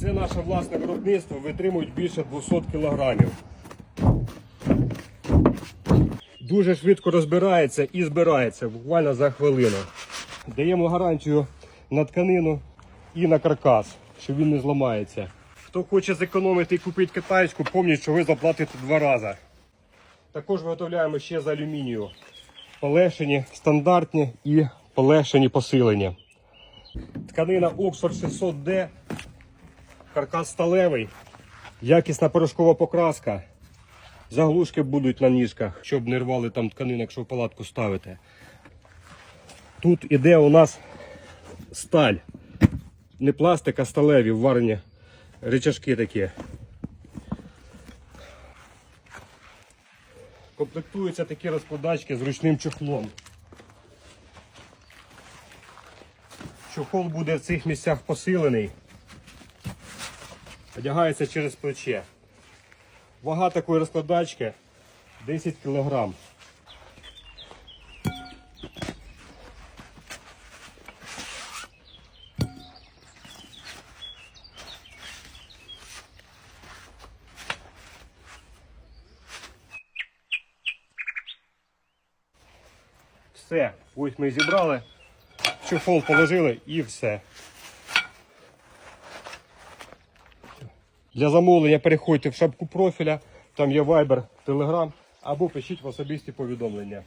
Це наше власне виробництво, витримують більше 200 кілограмів. Дуже швидко розбирається і збирається буквально за хвилину. Даємо гарантію на тканину і на каркас, щоб він не зламається. Хто хоче зекономити і купити китайську, пам'ятайте, що ви заплатите два рази. Також виготовляємо ще з алюмінію. Полегшені стандартні і полегшені посилені. Тканина Oxford 600D, каркас сталевий, якісна порошкова покраска. Заглушки будуть на ніжках, щоб не рвали там тканину, якщо в палатку ставите. Тут іде у нас сталь. Не пластик, а сталеві вварені речашки такі. Комплектуються такі розкладачки з ручним чохлом. Чохол буде в цих місцях посилений. Одягається через плече. Вага такої розкладачки 10 кг. Все, ось ми зібрали, чохол положили і все. Для замовлення переходьте в шапку профіля, там є Viber, Telegram або пишіть в особисті повідомлення.